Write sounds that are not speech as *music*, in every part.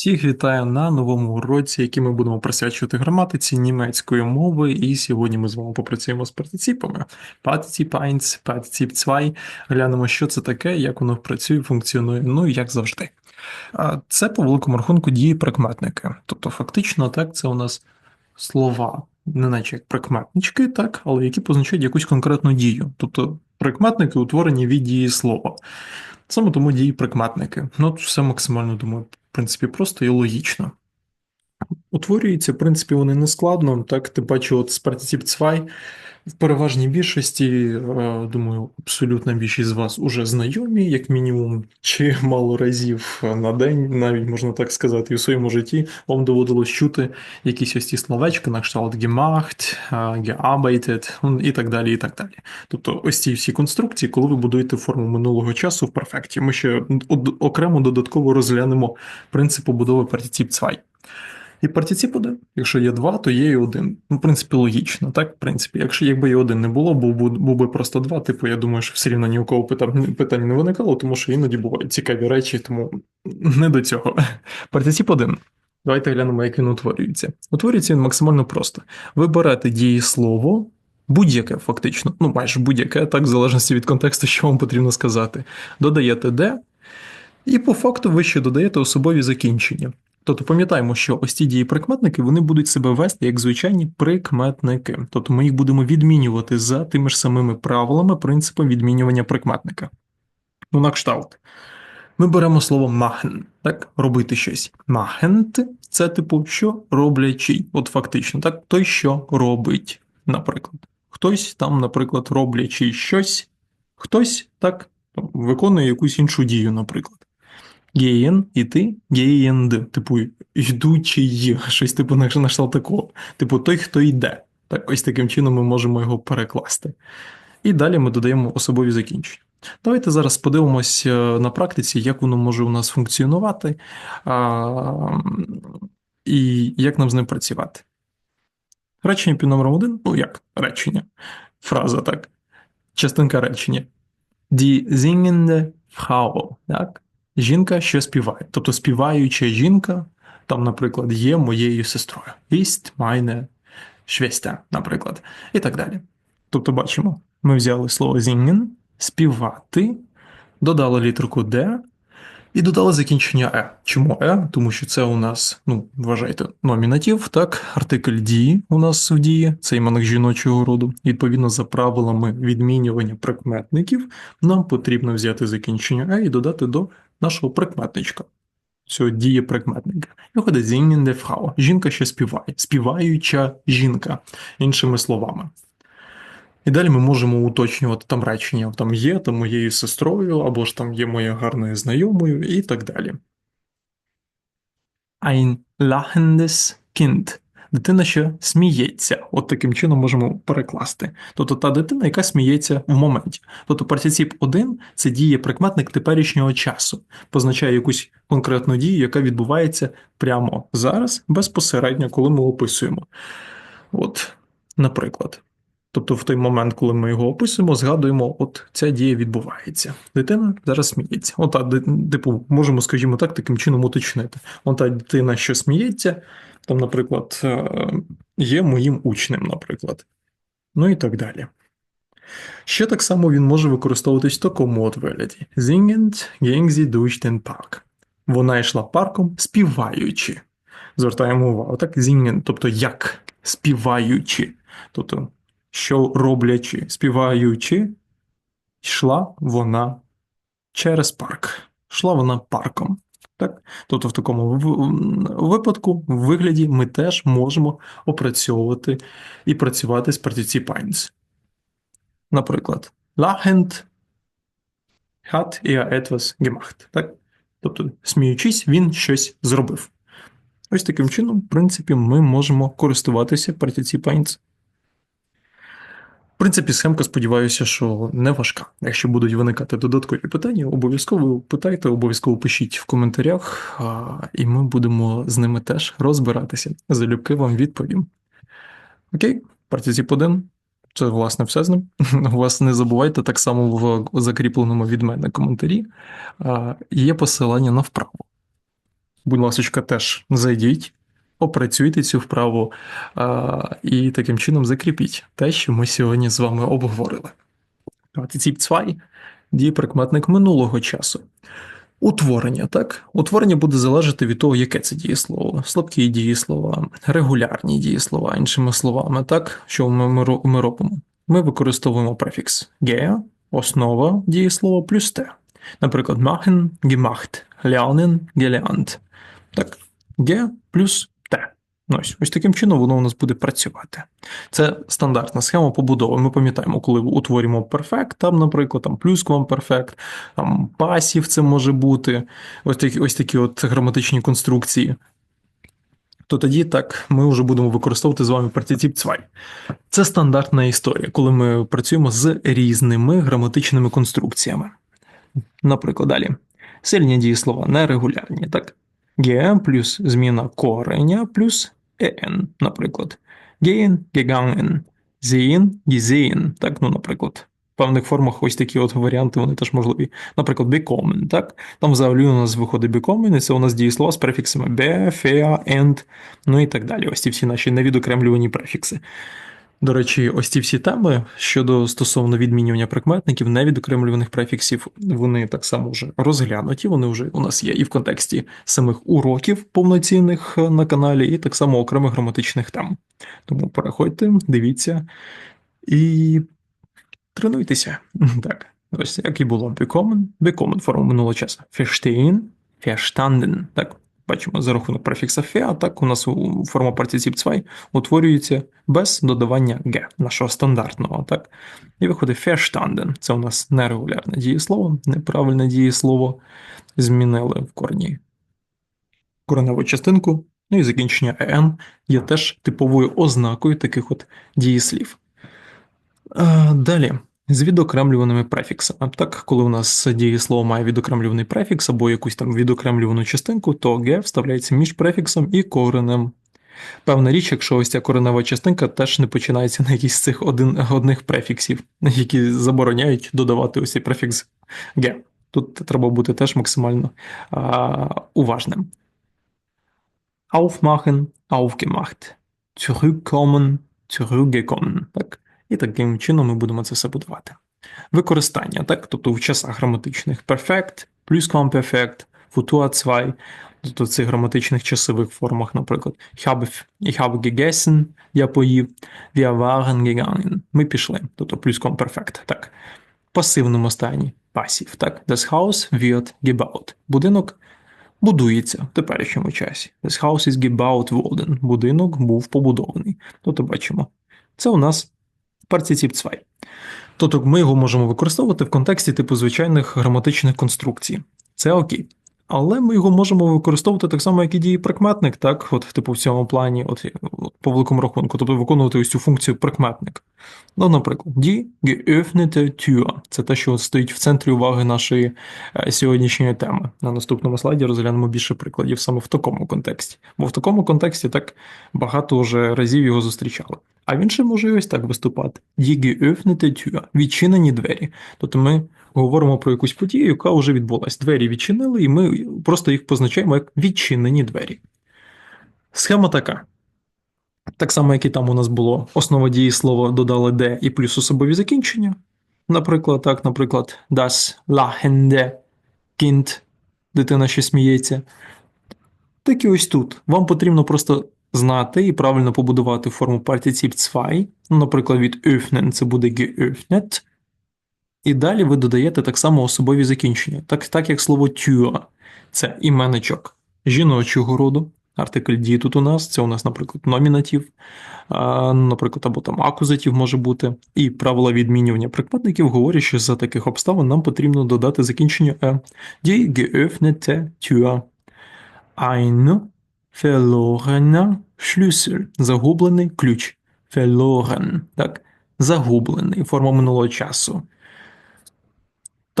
Всіх вітаю на новому уроці, який ми будемо присвячувати граматиці німецької мови. І сьогодні ми з вами попрацюємо з партиципами. Partizip 1, Partizip 2. Глянемо, що це таке, як воно працює, функціонує, ну і як завжди. Це по великому рахунку дії прикметники. Тобто, фактично, так, це у нас слова, не наче як прикметнички, так, але які позначають якусь конкретну дію. Тобто прикметники утворені від дії слова. Саме тому дії прикметники. Ну, все максимально думаю, принципі, просто і логічно. Утворюються, в принципі, вони не складно. Так, ти бачу, от Partizip 2 в переважній більшості, е, думаю, абсолютна більшість з вас уже знайомі, як мінімум, чи мало разів на день, навіть можна так сказати, і в своєму житті вам доводилось чути якісь ось ці словечки, на кшталт gemacht, е, gearbeitet і так далі. і так далі. Тобто, ось ці всі конструкції, коли ви будуєте форму минулого часу в перфекті, ми ще окремо додатково розглянемо принцип побудови Partizip 2. І партиціп один. Якщо є два, то є і один. Ну, в принципі, логічно, так? В принципі, якщо якби і один не було, був, був, би просто два, типу, я думаю, що все рівно ні у кого питань, питань не виникало, тому що іноді бувають цікаві речі, тому не до цього. Партиціп один. Давайте глянемо, як він утворюється. Утворюється він максимально просто. Ви берете дієслово, будь-яке, фактично, ну майже будь-яке, так, в залежності від контексту, що вам потрібно сказати. Додаєте де, і по факту ви ще додаєте особові закінчення. Тобто пам'ятаємо, що ось ці дії прикметники вони будуть себе вести як звичайні прикметники. Тобто ми їх будемо відмінювати за тими ж самими правилами, принципом відмінювання прикметника. Ну, на кшталт. Ми беремо слово machen, так, робити щось. Махент це типу, що роблячий. От фактично, так, той, що робить, наприклад. Хтось там, наприклад, роблячий щось, хтось так виконує якусь іншу дію, наприклад. Геєн, іти, геєнд. Типу, йдучий, щось типу на кшталт такого. Типу, той, хто йде. Так, ось таким чином ми можемо його перекласти. І далі ми додаємо особові закінчення. Давайте зараз подивимось е, на практиці, як воно може у нас функціонувати а, і як нам з ним працювати. Речення під номером один, ну як речення, фраза так, частинка речення. Die singende Frau, так? Жінка, що співає. Тобто співаюча жінка, там, наприклад, є моєю сестрою. Ist meine Schwester, наприклад, і так далі. Тобто, бачимо, ми взяли слово singen, співати, додали літерку D і додали закінчення е. Чому е? Тому що це у нас, ну, вважайте, номінатив, так, артикль дії у нас в дії, це іменник жіночого роду. Відповідно, за правилами відмінювання прикметників, нам потрібно взяти закінчення е і додати до нашого прикметничка. Цього діє прикметника. Виходить зінгенде фрау. Жінка, що співає, співаюча жінка, іншими словами. І далі ми можемо уточнювати там речення, там є там моєю сестрою, або ж там є моєю гарною знайомою, і так далі. Ein lachendes Kind дитина, що сміється. От таким чином можемо перекласти. Тобто та дитина, яка сміється в моменті. Тобто партиціп 1 це діє прикметник теперішнього часу, позначає якусь конкретну дію, яка відбувається прямо зараз, безпосередньо, коли ми описуємо. От, наприклад. Тобто, в той момент, коли ми його описуємо, згадуємо, от ця дія відбувається. Дитина зараз сміється. От, типу, можемо, скажімо так, таким чином уточнити. От та дитина, що сміється, там, наприклад, е, є моїм учнем, наприклад. Ну і так далі. Ще так само він може використовуватись в такому от вигляді: Singend ging sie durch Park. Вона йшла парком, співаючи. Звертаємо увагу, так? Singen, тобто як співаючи. Тобто, що роблячи, співаючи, йшла вона через парк. Йшла вона парком. Так? Тобто, в такому випадку, в вигляді, ми теж можемо опрацьовувати і працювати з Partizip Наприклад, lachend hat er etwas gemacht. Так? Тобто, сміючись, він щось зробив. Ось таким чином, в принципі, ми можемо користуватися Partizip принципі, схемка, сподіваюся, що не важка. Якщо будуть виникати додаткові питання, обов'язково питайте, обов'язково пишіть в коментарях, і ми будемо з ними теж розбиратися. Залюбки вам відповім. Окей, партизіп 1. Це, власне, все з ним. *laughs* Вас не забувайте так само в закріпленому від мене коментарі. Є посилання на вправу. будь ласка, теж зайдіть, опрацюйте цю вправу і таким чином закріпіть те, що ми сьогодні з вами обговорили. Partizip 2 – дієприкметник минулого часу. Утворення, так? Утворення буде залежати від того, яке це дієслово, слабкі дієслова, регулярні дієслова, іншими словами, так, що ми, ми, робимо? Ми використовуємо префікс «ge», основа дієслова плюс «те». Наприклад, machen – gemacht, lernen – gelernt. Так, «ge» плюс. Ось ось таким чином воно у нас буде працювати. Це стандартна схема побудови. Ми пам'ятаємо, коли утворюємо перфект, там, наприклад, там плюсквамперфект, там пасів це може бути, ось такі ось такі от граматичні конструкції. То тоді так ми вже будемо використовувати з вами партитіп цвай. Це стандартна історія, коли ми працюємо з різними граматичними конструкціями. Наприклад, далі. Сильні дієслова нерегулярні, так? Ге плюс зміна кореня плюс en, наприклад. Gehen, gegangen, sehen, gesehen, так, ну, наприклад. В певних формах ось такі от варіанти, вони теж можливі. Наприклад, bekommen, так? Там взагалі у нас виходить bekommen, і це у нас дієслова з префіксами be, fea, and, ну і так далі. Ось ці всі наші невідокремлювані префікси. До речі, ось ці всі теми щодо стосовно відмінювання прикметників, невідокремлюваних префіксів, вони так само вже розглянуті. Вони вже у нас є і в контексті самих уроків повноцінних на каналі, і так само окремих граматичних тем. Тому переходьте, дивіться і тренуйтеся. *laughs* Так, ось як і було bekommen, bekommen форма минулого часу. Verstehen, verstanden. Так, Бачимо, за рахунок префікса фе, а так у нас форма партиціп цвай утворюється без додавання г, нашого стандартного. так? І виходить verstanden. Це у нас нерегулярне дієслово, неправильне дієслово. Змінили в корні кореневу частинку. Ну і закінчення «ен» є теж типовою ознакою таких от дієслів. Далі з відокремлюваними префіксами. Так, коли у нас дієслово має відокремлюваний префікс або якусь там відокремлювану частинку, то «г» вставляється між префіксом і коренем. Певна річ, якщо ось ця коренева частинка теж не починається на якісь з цих один, одних префіксів, які забороняють додавати ось цей префікс «г». Тут треба бути теж максимально а, уважним. Aufmachen, aufgemacht. Zurückkommen, zurückgekommen. Так? І таким чином ми будемо це все будувати. Використання, так? Тобто в часах граматичних perfect, plusquamperfect, futur 2, тобто в цих граматичних часових формах, наприклад, habe, gegessen, я поїв, wir waren gegangen, ми пішли, тобто plusquamperfect, так. Пасивному стані, пасів, так. Das Haus wird gebaut. Будинок будується в теперішньому часі. Das Haus is gebaut worden. Будинок був побудований. Тобто бачимо, це у нас партиціп цвай. Тобто ми його можемо використовувати в контексті типу звичайних граматичних конструкцій. Це окей. Але ми його можемо використовувати так само, як і дії прикметник, так, от, типу, в цьому плані, от, от по великому рахунку, тобто виконувати ось цю функцію прикметник. Ну, наприклад, die geöffnete Tür – це те, що стоїть в центрі уваги нашої е, сьогоднішньої теми. На наступному слайді розглянемо більше прикладів саме в такому контексті. Бо в такому контексті так багато вже разів його зустрічали. А він ще може ось так виступати: Die geöffnete Tür – відчинені двері. Тобто ми говоримо про якусь подію, яка вже відбулась. Двері відчинили, і ми просто їх позначаємо як відчинені двері. Схема така. Так само, як і там у нас було основа дії слова додали де і плюс особові закінчення. Наприклад, так, наприклад, das lachende Kind, дитина що сміється. Так і ось тут. Вам потрібно просто знати і правильно побудувати форму партиціп 2. Наприклад, від öffnen це буде geöffnet. І далі ви додаєте так само особові закінчення, так так як слово тюа це іменничок жіночого роду. Артикль дії тут у нас, це у нас, наприклад, номінатив, а, наприклад, або там акузатив може бути. І правила відмінювання прикметників говорять, що за таких обставин нам потрібно додати закінчення е. Die geöffnete Tür. Ein verlorener Schlüssel. Загублений ключ. Verloren. Так? Загублений. Форма минулого часу.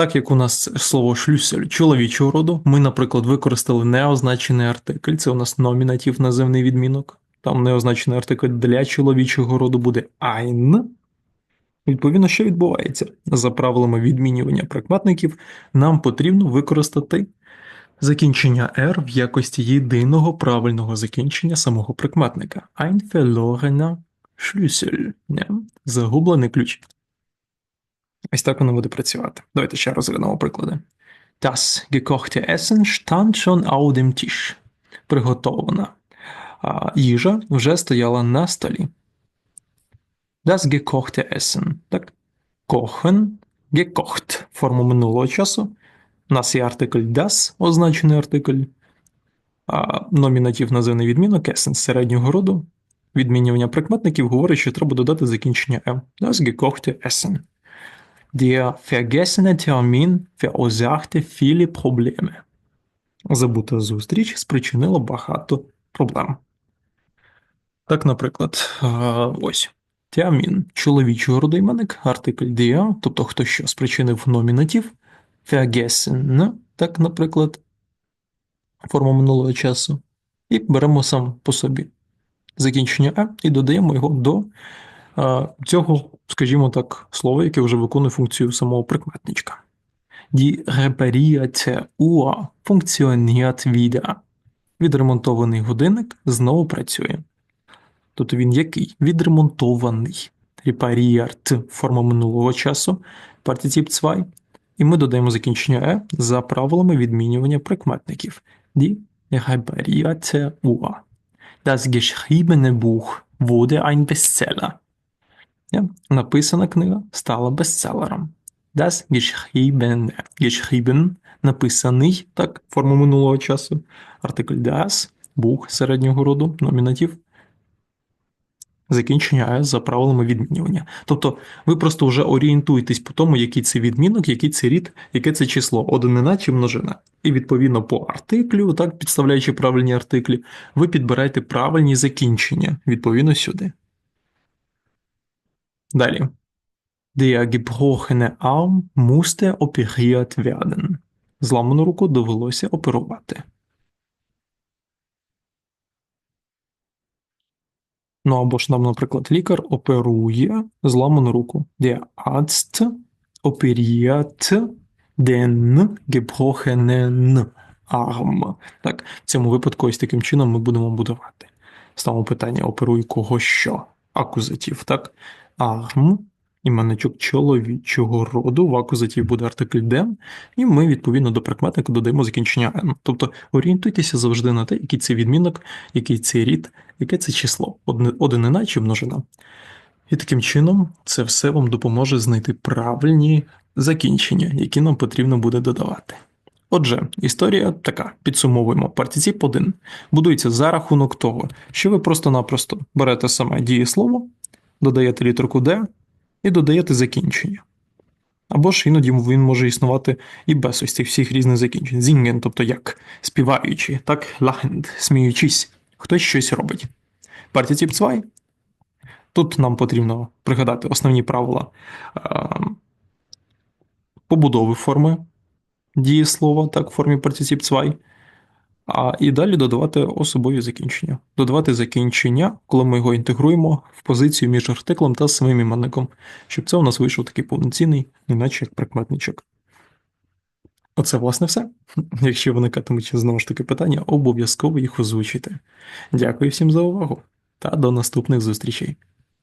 Так як у нас слово шлюсель чоловічого роду, ми, наприклад, використали неозначений артикль, це у нас номінатив називний відмінок. Там неозначений артикль для чоловічого роду буде ein. Відповідно, що відбувається? За правилами відмінювання прикметників, нам потрібно використати Закінчення R в якості єдиного правильного закінчення самого прикметника. Ein verlorener Schlüssel. Загублений ключ. Ось так воно буде працювати. Давайте ще розглянемо приклади. Das gekochte Essen stand schon auf dem Tisch. Приготована. А їжа вже стояла на столі. Das gekochte Essen. Так? Kochen, gekocht. Форма минулого часу. У нас є артикль das, означений артикль. А номінатив називний відмінок Essen середнього роду. Відмінювання прикметників говорить, що треба додати закінчення M. Das gekochte Essen. Der vergessene Termin verursachte viele Probleme. Забута зустріч спричинила багато проблем. Так, наприклад, ось Термін чоловічий родойменник, артикль der, тобто хто що спричинив номінатив, vergessen, так, наприклад, форма минулого часу. І беремо сам по собі закінчення А і додаємо його до цього, скажімо так, слова, яке вже виконує функцію самого прикметничка. Die reparierte Uhr funktioniert wieder. Відремонтований годинник знову працює. Тобто він який? Відремонтований. Repariert – форма минулого часу, партицип 2. І ми додаємо закінчення «е» за правилами відмінювання прикметників. Die reparierte Uhr. Das geschriebene Buch wurde ein Bestseller. Написана книга стала бестселером. Das geschriebene. Geschrieben – написаний, так, форма минулого часу. Артикль das, Бух середнього роду, номінатив. Закінчення «с» за правилами відмінювання. Тобто ви просто вже орієнтуєтесь по тому, який це відмінок, який це рід, яке це число, одинина чи множина. І відповідно по артиклю, так, підставляючи правильні артиклі, ви підбираєте правильні закінчення відповідно сюди. Далі. Der gebrochene Arm musste operiert werden. Зламану руку довелося оперувати. Ну або ж нам, наприклад, лікар оперує зламану руку. Der Arzt operiert den gebrochenen Arm. Так, в цьому випадку ось таким чином ми будемо будувати. Ставимо питання: оперує кого що? Акузатив, так? Arm іменничок чоловічого роду, в акузатів буде артикль «den», і ми, відповідно до прикметника, додаємо закінчення «n». Тобто орієнтуйтеся завжди на те, який це відмінок, який це рід, яке це число, одинина чи множина. І таким чином це все вам допоможе знайти правильні закінчення, які нам потрібно буде додавати. Отже, історія така: підсумовуємо. Партиціп 1 будується за рахунок того, що ви просто-напросто берете саме дієслово, додаєте літерку D, і додаєте закінчення. Або ж іноді він може існувати і без ось цих всіх різних закінчень. Зінген, тобто як співаючи, так, лахенд, сміючись, хтось щось робить. Партітіп 2. Тут нам потрібно пригадати основні правила е, побудови форми дієслова, так, в формі партітіп 2. А і далі додавати особові закінчення. Додавати закінчення, коли ми його інтегруємо в позицію між артиклем та самим іменником, щоб це у нас вийшов такий повноцінний, неначе як прикметничок. Оце, власне, все. *laughs* Якщо виникатимуть знову ж таки питання, обов'язково їх озвучуйте. Дякую всім за увагу та до наступних зустрічей.